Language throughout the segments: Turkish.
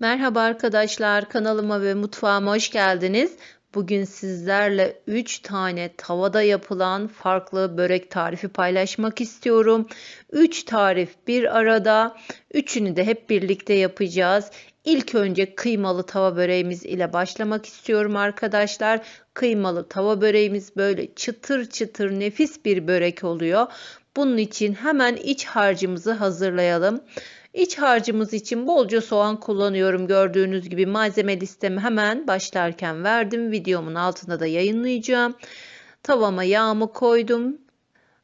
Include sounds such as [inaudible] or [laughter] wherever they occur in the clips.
Merhaba arkadaşlar, kanalıma ve mutfağıma hoş geldiniz. Bugün sizlerle 3 tane tavada yapılan farklı börek tarifi paylaşmak istiyorum. 3 tarif bir arada. Üçünü de hep birlikte yapacağız. İlk önce kıymalı tava böreğimiz ile başlamak istiyorum arkadaşlar. Kıymalı tava böreğimiz böyle çıtır çıtır nefis bir börek oluyor. Bunun için hemen iç harcımızı hazırlayalım. İç harcımız için bolca soğan kullanıyorum. Gördüğünüz gibi malzeme listemi hemen başlarken verdim. Videomun altında da yayınlayacağım. Tavama yağımı koydum.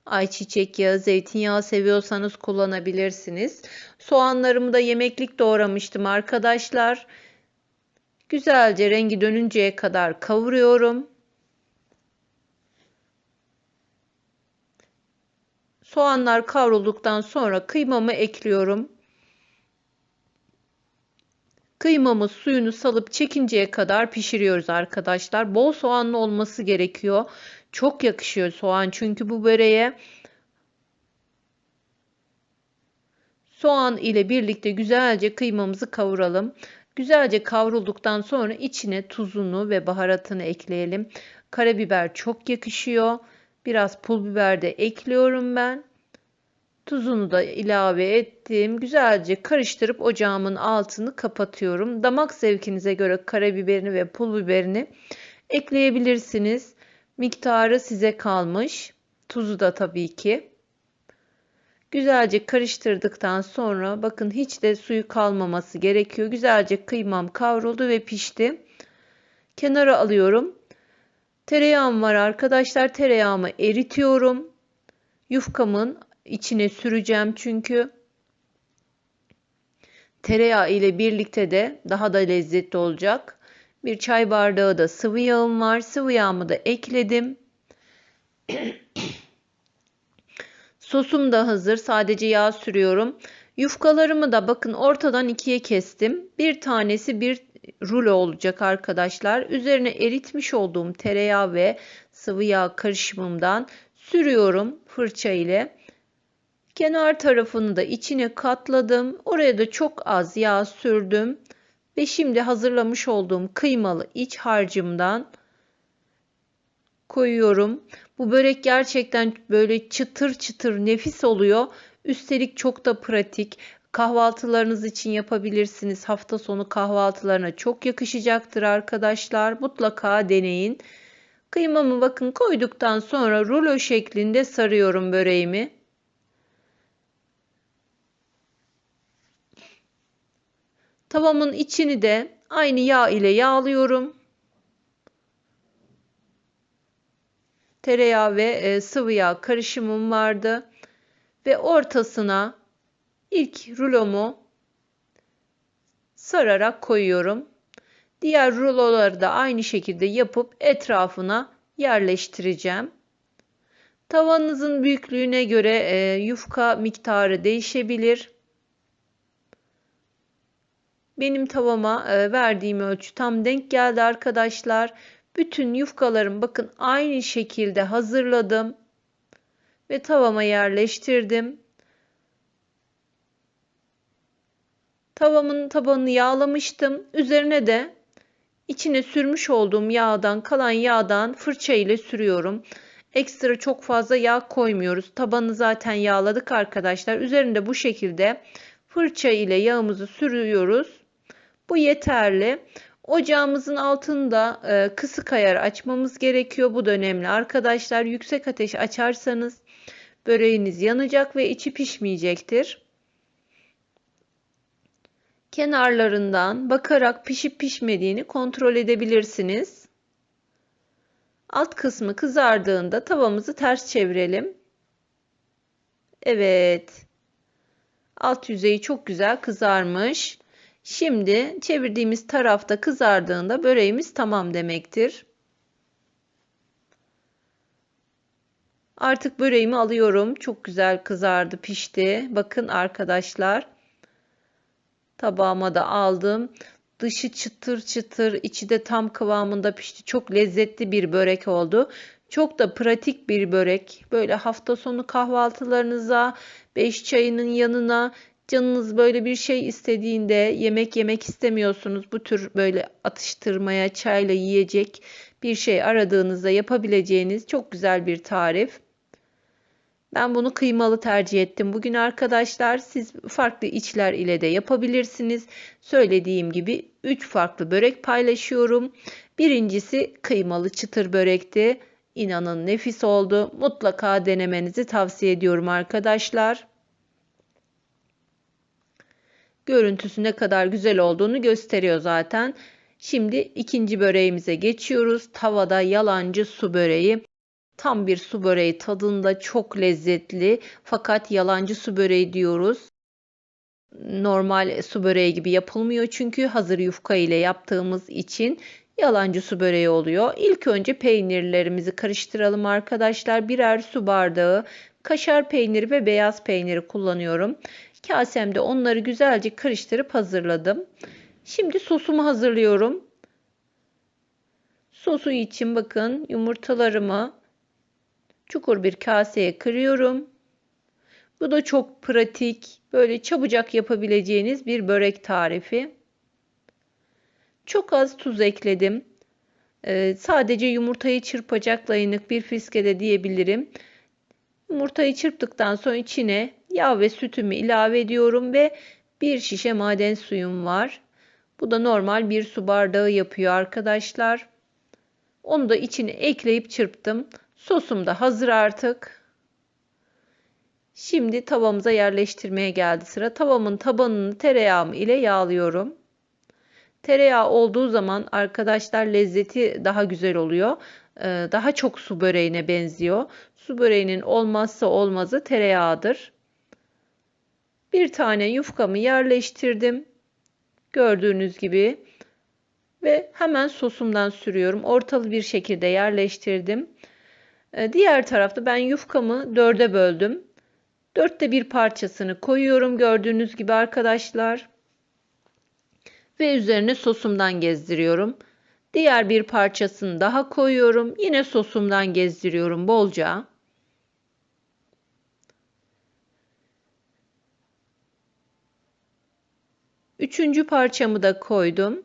Ayçiçek yağı, zeytinyağı seviyorsanız kullanabilirsiniz. Soğanlarımı da yemeklik doğramıştım arkadaşlar. Güzelce rengi dönünceye kadar kavuruyorum. Soğanlar kavrulduktan sonra kıymamı ekliyorum. Kıymamız suyunu salıp çekinceye kadar pişiriyoruz arkadaşlar. Bol soğanlı olması gerekiyor. Çok yakışıyor soğan çünkü bu böreğe. Soğan ile birlikte güzelce kıymamızı kavuralım. Güzelce kavrulduktan sonra içine tuzunu ve baharatını ekleyelim. Karabiber çok yakışıyor. Biraz pul biber de ekliyorum ben. Tuzunu da ilave ettim. Güzelce karıştırıp ocağımın altını kapatıyorum. Damak zevkinize göre karabiberini ve pul biberini ekleyebilirsiniz. Miktarı size kalmış. Tuzu da tabii ki. Güzelce karıştırdıktan sonra bakın hiç de suyu kalmaması gerekiyor. Güzelce kıymam kavruldu ve pişti. Kenara alıyorum. Tereyağım var arkadaşlar. Tereyağımı eritiyorum. Yufkamın içine süreceğim çünkü tereyağı ile birlikte de daha da lezzetli olacak. Bir çay bardağı da sıvı yağım var. Sıvı yağımı da ekledim. [clears throat] Sosum da hazır. Sadece yağ sürüyorum. Yufkalarımı da bakın ortadan ikiye kestim. Bir tanesi bir rulo olacak arkadaşlar. Üzerine eritmiş olduğum tereyağı ve sıvı yağ karışımımdan sürüyorum fırça ile. Kenar tarafını da içine katladım. Oraya da çok az yağ sürdüm. Ve şimdi hazırlamış olduğum kıymalı iç harcımdan koyuyorum. Bu börek gerçekten böyle çıtır çıtır nefis oluyor. Üstelik çok da pratik. Kahvaltılarınız için yapabilirsiniz. Hafta sonu kahvaltılarına çok yakışacaktır arkadaşlar. Mutlaka deneyin. Kıymamı bakın koyduktan sonra rulo şeklinde sarıyorum böreğimi. Tavamın içini de aynı yağ ile yağlıyorum. Tereyağı ve e, sıvı yağ karışımım vardı. Ve ortasına ilk rulomu sararak koyuyorum. Diğer ruloları da aynı şekilde yapıp etrafına yerleştireceğim. Tavanınızın büyüklüğüne göre e, yufka miktarı değişebilir. Benim tavama e, verdiğim ölçü tam denk geldi arkadaşlar. Bütün yufkalarım bakın aynı şekilde hazırladım. Ve tavama yerleştirdim. Tavamın tabanını yağlamıştım. Üzerine de içine sürmüş olduğum yağdan kalan yağdan fırça ile sürüyorum. Ekstra çok fazla yağ koymuyoruz. Tabanı zaten yağladık arkadaşlar. Üzerinde bu şekilde fırça ile yağımızı sürüyoruz. Bu yeterli. Ocağımızın altında e, kısık ayar açmamız gerekiyor. Bu da önemli arkadaşlar. Yüksek ateş açarsanız böreğiniz yanacak ve içi pişmeyecektir. Kenarlarından bakarak pişip pişmediğini kontrol edebilirsiniz. Alt kısmı kızardığında tavamızı ters çevirelim. Evet. Alt yüzeyi çok güzel kızarmış. Şimdi çevirdiğimiz tarafta kızardığında böreğimiz tamam demektir. Artık böreğimi alıyorum. Çok güzel kızardı, pişti. Bakın arkadaşlar. Tabağıma da aldım. Dışı çıtır çıtır, içi de tam kıvamında pişti. Çok lezzetli bir börek oldu. Çok da pratik bir börek. Böyle hafta sonu kahvaltılarınıza, beş çayının yanına Canınız böyle bir şey istediğinde yemek yemek istemiyorsunuz. Bu tür böyle atıştırmaya, çayla yiyecek bir şey aradığınızda yapabileceğiniz çok güzel bir tarif. Ben bunu kıymalı tercih ettim. Bugün arkadaşlar siz farklı içler ile de yapabilirsiniz. Söylediğim gibi 3 farklı börek paylaşıyorum. Birincisi kıymalı çıtır börekti. İnanın nefis oldu. Mutlaka denemenizi tavsiye ediyorum arkadaşlar. Görüntüsü ne kadar güzel olduğunu gösteriyor zaten. Şimdi ikinci böreğimize geçiyoruz. Tavada yalancı su böreği. Tam bir su böreği tadında çok lezzetli fakat yalancı su böreği diyoruz. Normal su böreği gibi yapılmıyor çünkü hazır yufka ile yaptığımız için yalancı su böreği oluyor. İlk önce peynirlerimizi karıştıralım arkadaşlar. Birer su bardağı kaşar peyniri ve beyaz peyniri kullanıyorum. Kasemde onları güzelce karıştırıp hazırladım. Şimdi sosumu hazırlıyorum. Sosu için bakın yumurtalarımı çukur bir kaseye kırıyorum. Bu da çok pratik, böyle çabucak yapabileceğiniz bir börek tarifi. Çok az tuz ekledim. Ee, sadece yumurtayı çırpacak layınlık bir fiskede diyebilirim. Yumurtayı çırptıktan sonra içine yağ ve sütümü ilave ediyorum ve bir şişe maden suyum var. Bu da normal bir su bardağı yapıyor arkadaşlar. Onu da içine ekleyip çırptım. Sosum da hazır artık. Şimdi tavamıza yerleştirmeye geldi sıra. Tavamın tabanını tereyağım ile yağlıyorum. Tereyağı olduğu zaman arkadaşlar lezzeti daha güzel oluyor. Ee, daha çok su böreğine benziyor. Su böreğinin olmazsa olmazı tereyağıdır. Bir tane yufkamı yerleştirdim. Gördüğünüz gibi ve hemen sosumdan sürüyorum. Ortalı bir şekilde yerleştirdim. Ee, diğer tarafta ben yufkamı dörde böldüm. Dörtte bir parçasını koyuyorum gördüğünüz gibi arkadaşlar. Ve üzerine sosumdan gezdiriyorum. Diğer bir parçasını daha koyuyorum. Yine sosumdan gezdiriyorum bolca. Üçüncü parçamı da koydum.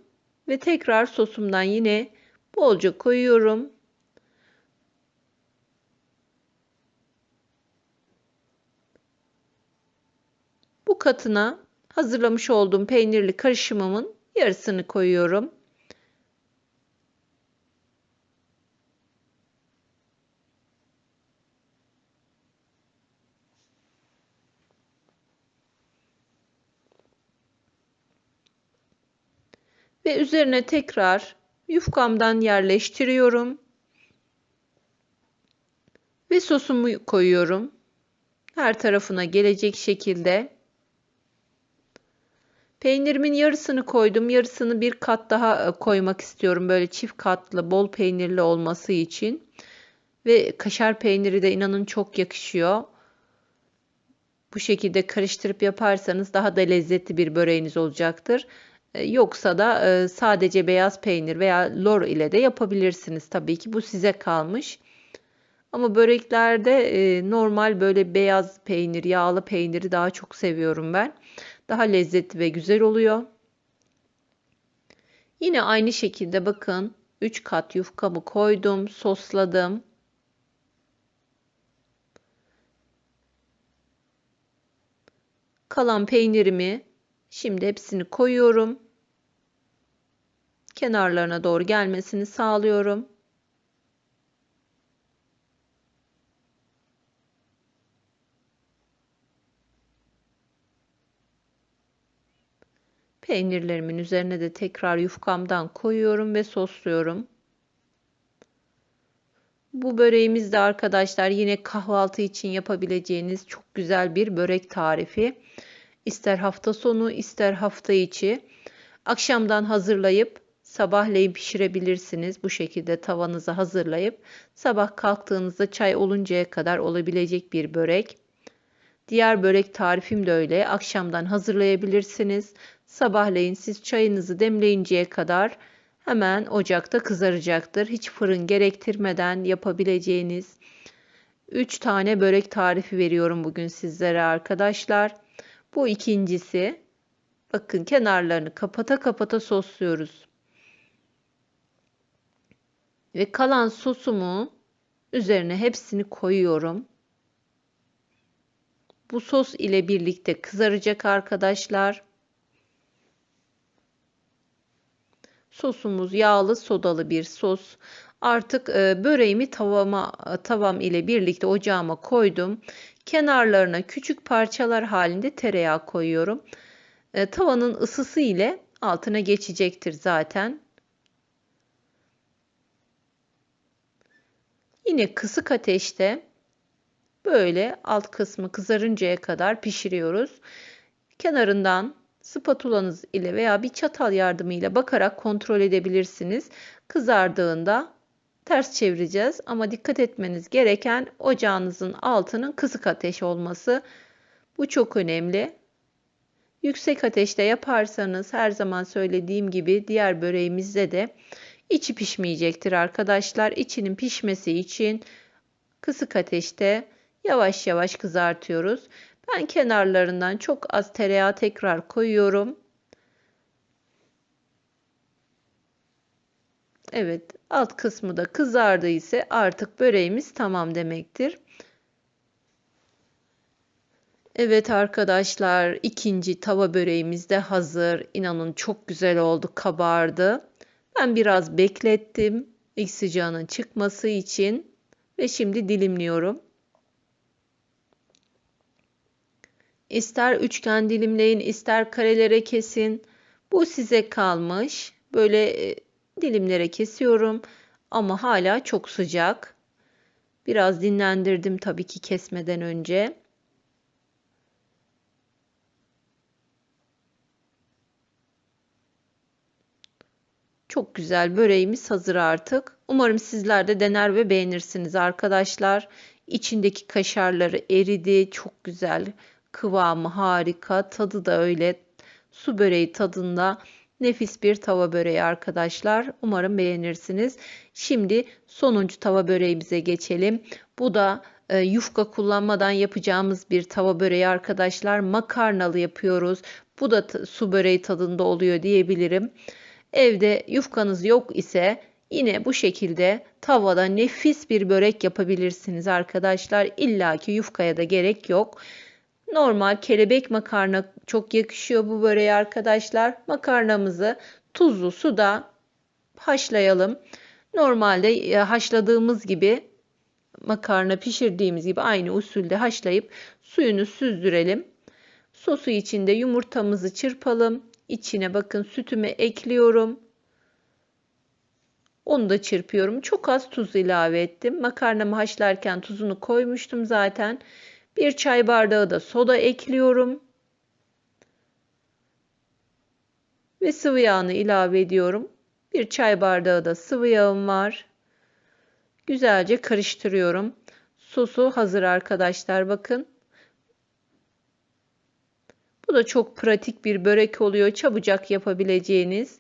Ve tekrar sosumdan yine bolca koyuyorum. Bu katına hazırlamış olduğum peynirli karışımımın yarısını koyuyorum. Ve üzerine tekrar yufkamdan yerleştiriyorum. Ve sosumu koyuyorum. Her tarafına gelecek şekilde. Peynirimin yarısını koydum. Yarısını bir kat daha e, koymak istiyorum. Böyle çift katlı, bol peynirli olması için. Ve kaşar peyniri de inanın çok yakışıyor. Bu şekilde karıştırıp yaparsanız daha da lezzetli bir böreğiniz olacaktır. E, yoksa da e, sadece beyaz peynir veya lor ile de yapabilirsiniz tabii ki. Bu size kalmış. Ama böreklerde normal böyle beyaz peynir, yağlı peyniri daha çok seviyorum ben daha lezzetli ve güzel oluyor. Yine aynı şekilde bakın 3 kat yufkamı koydum, sosladım. Kalan peynirimi şimdi hepsini koyuyorum. Kenarlarına doğru gelmesini sağlıyorum. Peynirlerimin üzerine de tekrar yufkamdan koyuyorum ve sosluyorum. Bu böreğimiz de arkadaşlar yine kahvaltı için yapabileceğiniz çok güzel bir börek tarifi. İster hafta sonu ister hafta içi akşamdan hazırlayıp sabahleyin pişirebilirsiniz. Bu şekilde tavanıza hazırlayıp sabah kalktığınızda çay oluncaya kadar olabilecek bir börek. Diğer börek tarifim de öyle. Akşamdan hazırlayabilirsiniz. Sabahleyin siz çayınızı demleyinceye kadar hemen ocakta kızaracaktır. Hiç fırın gerektirmeden yapabileceğiniz 3 tane börek tarifi veriyorum bugün sizlere arkadaşlar. Bu ikincisi. Bakın kenarlarını kapata kapata sosluyoruz. Ve kalan sosumu üzerine hepsini koyuyorum. Bu sos ile birlikte kızaracak arkadaşlar. Sosumuz yağlı sodalı bir sos. Artık e, böreğimi tavama tavam ile birlikte ocağıma koydum. Kenarlarına küçük parçalar halinde tereyağı koyuyorum. E, tavanın ısısı ile altına geçecektir zaten. Yine kısık ateşte böyle alt kısmı kızarıncaya kadar pişiriyoruz. Kenarından spatulanız ile veya bir çatal yardımıyla bakarak kontrol edebilirsiniz. Kızardığında ters çevireceğiz ama dikkat etmeniz gereken ocağınızın altının kısık ateş olması. Bu çok önemli. Yüksek ateşte yaparsanız her zaman söylediğim gibi diğer böreğimizde de içi pişmeyecektir arkadaşlar. İçinin pişmesi için kısık ateşte yavaş yavaş kızartıyoruz. Ben kenarlarından çok az tereyağı tekrar koyuyorum. Evet, alt kısmı da kızardı ise artık böreğimiz tamam demektir. Evet arkadaşlar, ikinci tava böreğimiz de hazır. İnanın çok güzel oldu, kabardı. Ben biraz beklettim ilk sıcağının çıkması için ve şimdi dilimliyorum. İster üçgen dilimleyin, ister karelere kesin. Bu size kalmış. Böyle e, dilimlere kesiyorum ama hala çok sıcak. Biraz dinlendirdim tabii ki kesmeden önce. Çok güzel böreğimiz hazır artık. Umarım sizler de dener ve beğenirsiniz arkadaşlar. İçindeki kaşarları eridi. Çok güzel. Kıvamı harika. Tadı da öyle. Su böreği tadında. Nefis bir tava böreği arkadaşlar. Umarım beğenirsiniz. Şimdi sonuncu tava böreğimize geçelim. Bu da e, yufka kullanmadan yapacağımız bir tava böreği arkadaşlar. Makarnalı yapıyoruz. Bu da su böreği tadında oluyor diyebilirim. Evde yufkanız yok ise yine bu şekilde tavada nefis bir börek yapabilirsiniz arkadaşlar. İlla ki yufkaya da gerek yok. Normal kelebek makarna çok yakışıyor bu böreğe arkadaşlar. Makarnamızı tuzlu suda haşlayalım. Normalde e, haşladığımız gibi makarna pişirdiğimiz gibi aynı usulde haşlayıp suyunu süzdürelim. Sosu içinde yumurtamızı çırpalım. İçine bakın sütümü ekliyorum. Onu da çırpıyorum. Çok az tuz ilave ettim. Makarnamı haşlarken tuzunu koymuştum zaten. Bir çay bardağı da soda ekliyorum. Ve sıvı yağını ilave ediyorum. Bir çay bardağı da sıvı yağım var. Güzelce karıştırıyorum. Sosu hazır arkadaşlar bakın. Bu da çok pratik bir börek oluyor. Çabucak yapabileceğiniz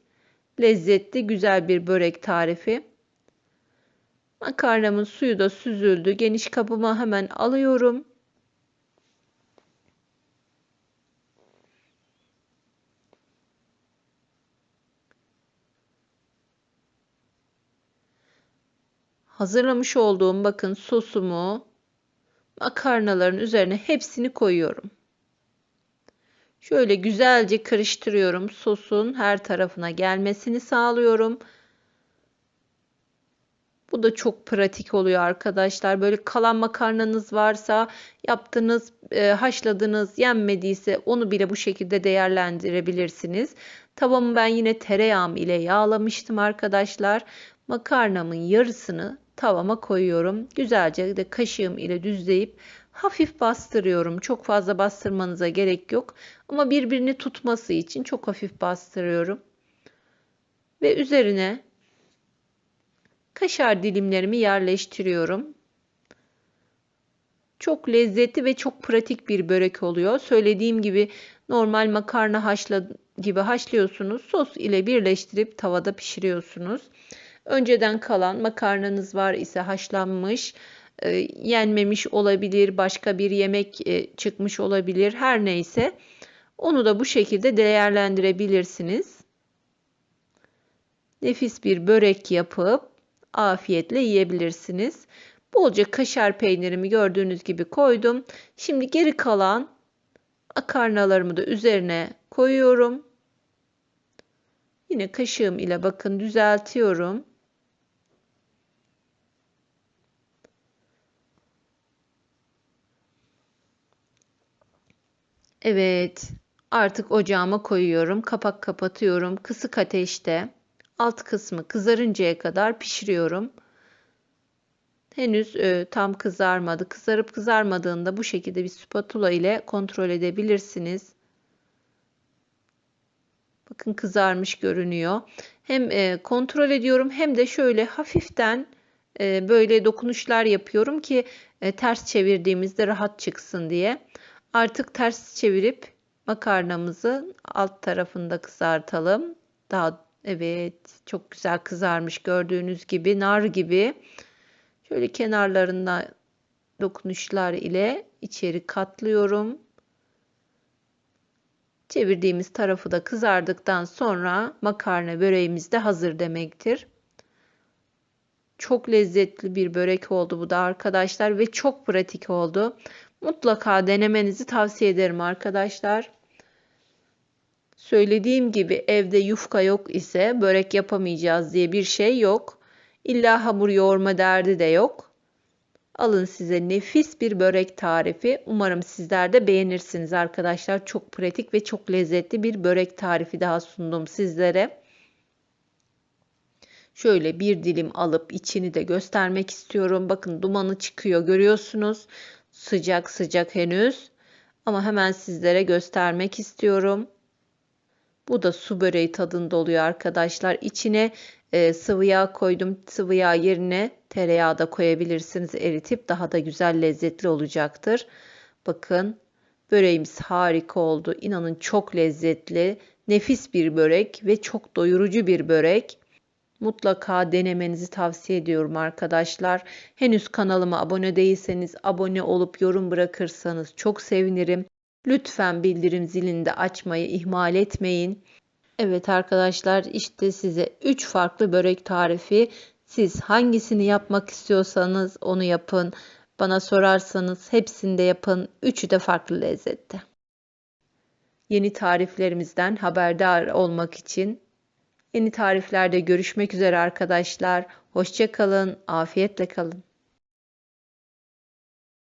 lezzetli güzel bir börek tarifi. Makarnamın suyu da süzüldü. Geniş kabıma hemen alıyorum. Hazırlamış olduğum bakın sosumu makarnaların üzerine hepsini koyuyorum. Şöyle güzelce karıştırıyorum. Sosun her tarafına gelmesini sağlıyorum. Bu da çok pratik oluyor arkadaşlar. Böyle kalan makarnanız varsa yaptığınız, e, haşladığınız yenmediyse onu bile bu şekilde değerlendirebilirsiniz. Tavamı ben yine tereyağım ile yağlamıştım arkadaşlar. Makarnamın yarısını tavama koyuyorum. Güzelce de kaşığım ile düzleyip hafif bastırıyorum. Çok fazla bastırmanıza gerek yok. Ama birbirini tutması için çok hafif bastırıyorum. Ve üzerine kaşar dilimlerimi yerleştiriyorum. Çok lezzetli ve çok pratik bir börek oluyor. Söylediğim gibi normal makarna haşla gibi haşlıyorsunuz. Sos ile birleştirip tavada pişiriyorsunuz. Önceden kalan makarnanız var ise haşlanmış e, yenmemiş olabilir, başka bir yemek e, çıkmış olabilir. Her neyse Onu da bu şekilde değerlendirebilirsiniz. Nefis bir börek yapıp afiyetle yiyebilirsiniz. Bolca kaşar peynirimi gördüğünüz gibi koydum. Şimdi geri kalan makarnalarımı da üzerine koyuyorum. Yine kaşığım ile bakın düzeltiyorum. Evet, artık ocağıma koyuyorum. Kapak kapatıyorum. Kısık ateşte alt kısmı kızarıncaya kadar pişiriyorum. Henüz e, tam kızarmadı. Kızarıp kızarmadığında bu şekilde bir spatula ile kontrol edebilirsiniz. Bakın kızarmış görünüyor. Hem e, kontrol ediyorum hem de şöyle hafiften e, böyle dokunuşlar yapıyorum ki e, ters çevirdiğimizde rahat çıksın diye. Artık ters çevirip makarnamızı alt tarafında kızartalım. Daha evet çok güzel kızarmış gördüğünüz gibi nar gibi. Şöyle kenarlarında dokunuşlar ile içeri katlıyorum. Çevirdiğimiz tarafı da kızardıktan sonra makarna böreğimiz de hazır demektir. Çok lezzetli bir börek oldu bu da arkadaşlar ve çok pratik oldu. Mutlaka denemenizi tavsiye ederim arkadaşlar. Söylediğim gibi evde yufka yok ise börek yapamayacağız diye bir şey yok. İlla hamur yoğurma derdi de yok. Alın size nefis bir börek tarifi. Umarım sizler de beğenirsiniz arkadaşlar. Çok pratik ve çok lezzetli bir börek tarifi daha sundum sizlere. Şöyle bir dilim alıp içini de göstermek istiyorum. Bakın dumanı çıkıyor görüyorsunuz. Sıcak sıcak henüz. Ama hemen sizlere göstermek istiyorum. Bu da su böreği tadında oluyor arkadaşlar. İçine e, sıvı yağ koydum. Sıvı yağ yerine tereyağı da koyabilirsiniz eritip daha da güzel lezzetli olacaktır. Bakın böreğimiz harika oldu. İnanın çok lezzetli, nefis bir börek ve çok doyurucu bir börek. Mutlaka denemenizi tavsiye ediyorum arkadaşlar. Henüz kanalıma abone değilseniz abone olup yorum bırakırsanız çok sevinirim. Lütfen bildirim zilini de açmayı ihmal etmeyin. Evet arkadaşlar işte size 3 farklı börek tarifi. Siz hangisini yapmak istiyorsanız onu yapın. Bana sorarsanız hepsini de yapın. Üçü de farklı lezzette. Yeni tariflerimizden haberdar olmak için yeni tariflerde görüşmek üzere arkadaşlar. Hoşçakalın, afiyetle kalın.